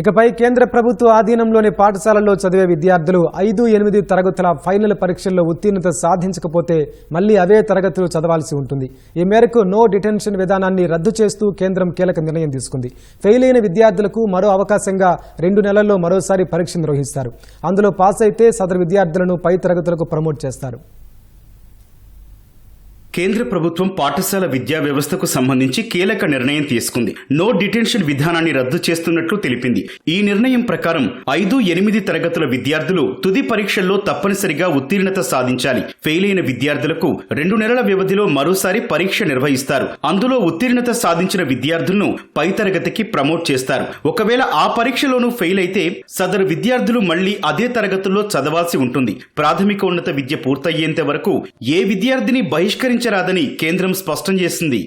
ఇకపై కేంద్ర ప్రభుత్వ ఆధీనంలోని పాఠశాలల్లో చదివే విద్యార్థులు ఐదు ఎనిమిది తరగతుల ఫైనల్ పరీక్షల్లో ఉత్తీర్ణత సాధించకపోతే మళ్ళీ అవే తరగతులు చదవాల్సి ఉంటుంది. ఈ మేరకు నో డిటెన్షన్ విధానాన్ని రద్దు చేస్తూ కేంద్రం కీలక నిర్ణయం తీసుకుంది. ఫెయిల్ అయిన విద్యార్థులకు మరో అవకాశంగా రెండు నెలల్లో మరోసారి పరీక్ష నిర్వహిస్తారు. అందులో పాస్ అయితే సదరు విద్యార్థులను పై తరగతులకు ప్రమోట్ చేస్తారు. కేంద్ర ప్రభుత్వం పాఠశాల విద్యా వ్యవస్థకు సంబంధించి కీలక నిర్ణయం తీసుకుంది. నో డిటెన్షన్ విధానాన్ని రద్దు చేస్తున్నట్లు తెలిపింది. ఈ నిర్ణయం ప్రకారం ఐదు ఎనిమిది తరగతుల విద్యార్థులు తుది పరీక్షల్లో తప్పనిసరిగా ఉత్తీర్ణత సాధించాలి. ఫెయిల్ అయిన విద్యార్థులకు రెండు నెలల వ్యవధిలో మరోసారి పరీక్ష నిర్వహిస్తారు. అందులో ఉత్తీర్ణత సాధించిన విద్యార్థులను పై తరగతికి ప్రమోట్ చేస్తారు. ఒకవేళ ఆ పరీక్షలోనూ ఫెయిల్ అయితే సదరు విద్యార్థులు మళ్ళీ అదే తరగతుల్లో చదవాల్సి ఉంటుంది. ప్రాథమికోన్నత విద్య పూర్తయ్యేంత వరకు ఏ విద్యార్థిని బహిష్కరించరాదని కేంద్రం స్పష్టం చేసింది.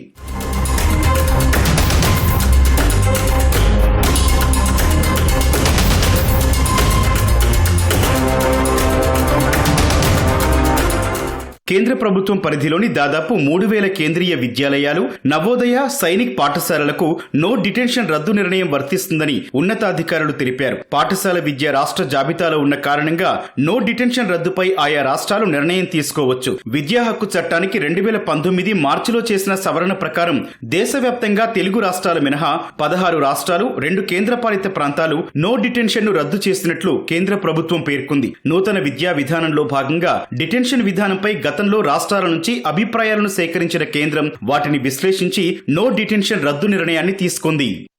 కేంద్ర ప్రభుత్వం పరిధిలోని దాదాపు మూడు వేల కేంద్రీయ విద్యాలయాలు నవోదయ సైనిక్ పాఠశాలలకు నో డిటెన్షన్ రద్దు నిర్ణయం వర్తిస్తుందని ఉన్నతాధికారులు తెలిపారు. పాఠశాల విద్య రాష్ట్ర జాబితాలో ఉన్న కారణంగా నో డిటెన్షన్ రద్దుపై ఆయా రాష్ట్రాలు నిర్ణయం తీసుకోవచ్చు. విద్యా హక్కు చట్టానికి రెండు వేల పంతొమ్మిది మార్చిలో చేసిన సవరణ ప్రకారం దేశవ్యాప్తంగా తెలుగు రాష్ట్రాలు మినహా పదహారు రాష్ట్రాలు రెండు కేంద్రపాలిత ప్రాంతాలు నో డిటెన్షన్ను రద్దు చేసినట్లు కేంద్ర ప్రభుత్వం పేర్కొంది. నూతన విద్యా విధానంలో భాగంగా డిటెన్షన్ విధానంపై గత గతంలో రాష్ట్రాల నుంచి అభిప్రాయాలను సేకరించిన కేంద్రం వాటిని విశ్లేషించి నో డిటెన్షన్ రద్దు నిర్ణయాన్ని తీసుకుంది.